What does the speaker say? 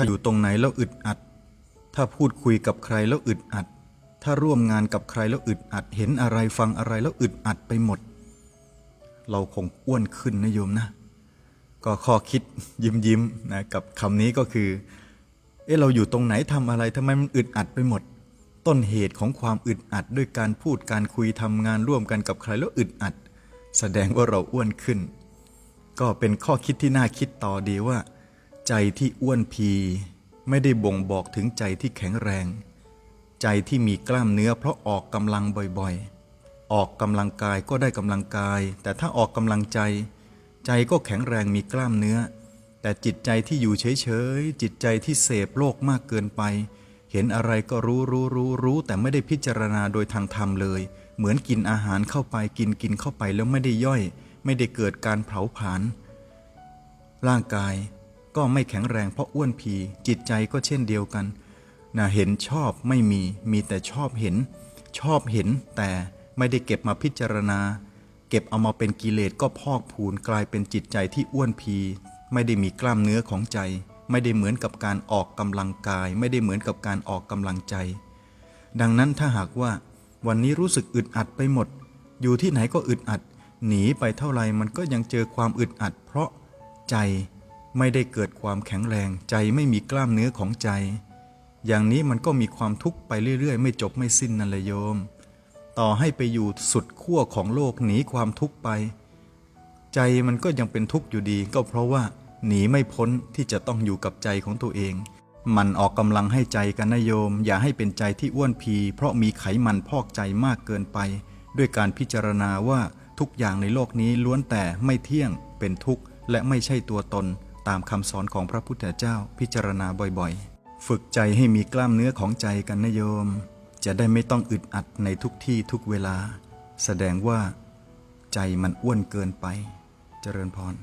าอยู่ตรงไหนแล้วอึดอัด ถ้าพูดคุยกับใครแล้วอึดอัด ถ้าร่วมงานกับใครแล้วอึดอัด เห็นอะไรฟังอะไรแล้วอึดอัดไปหมด เราคงอ้วนขึ้นนะโยมนะ ก็ข้อคิดยิ้มยิ้มนะกับคำนี้ก็คือ เอ๊ะเราอยู่ตรงไหนทำอะไรทำไมมันอึดอัดไปหมด ต้นเหตุของความอึดอัดด้วยการพูดการคุยทำงานร่วมกันกับใครแล้วอึดอัด แสดงว่าเราอ้วนขึ้น ก็เป็นข้อคิดที่น่าคิดต่อดีว่า ใจที่อ้วนพี ไม่ได้บ่งบอกถึงใจที่แข็งแรง ใจที่มีกล้ามเนื้อเพราะออกกำลังบ่อยๆ ออกกำลังกายก็ได้กำลังกาย แต่ถ้าออกกำลังใจ ใจก็แข็งแรงมีกล้ามเนื้อ แต่จิตใจที่อยู่เฉยๆ จิตใจที่เสพโลกมากเกินไป เห็นอะไรก็รู้รู้รู้รู้แต่ไม่ได้พิจารณาโดยทางธรรมเลย เหมือนกินอาหารเข้าไปกินกินเข้าไปแล้วไม่ได้ย่อย ไม่ได้เกิดการเผาผลาญร่างกาย ก็ไม่แข็งแรงเพราะอ้วนพีจิตใจก็เช่นเดียวกันนะเห็นชอบไม่มีมีแต่ชอบเห็น ชอบเห็นแต่ไม่ได้เก็บมาพิจารณา เก็บเอามาเป็นกิเลสก็พอกพูนกลายเป็นจิตใจที่อ้วนพีไม่ได้มีกล้ามเนื้อของใจ ไม่ได้เหมือนกับการออกกำลังกาย ไม่ได้เหมือนกับการออกกำลังใจ ดังนั้นถ้าหากว่าวันนี้รู้สึกอึดอัดไปหมด อยู่ที่ไหนก็อึดอัด หนีไปเท่าไรมันก็ยังเจอความอึดอัด เพราะใจ ไม่ได้เกิดความแข็งแรงใจไม่มีกล้ามเนื้อของใจ อย่างนี้มันก็มีความทุกข์ไปเรื่อยๆ ไม่จบไม่สิ้นนั่นแหละโยม ต่อให้ไปอยู่สุดขั้วของโลกหนีความทุกข์ไป ใจมันก็ยังเป็นทุกข์อยู่ดี ก็เพราะว่าหนีไม่พ้นที่จะต้องอยู่กับใจของตัวเอง มันออกกำลังให้ใจกันนะโยม อย่าให้เป็นใจที่อ้วนพี เพราะมีไขมันพอกใจมากเกินไป ด้วยการพิจารณาว่าทุกอย่างในโลกนี้ล้วนแต่ไม่เที่ยง เป็นทุกข์และไม่ใช่ตัวตน ตามคำสอนของพระพุทธเจ้าพิจารณาบ่อยๆ ฝึกใจให้มีกล้ามเนื้อของใจกันนะโยม จะได้ไม่ต้องอึดอัดในทุกที่ทุกเวลา แสดงว่า ใจมันอ้วนเกินไป เจริญพร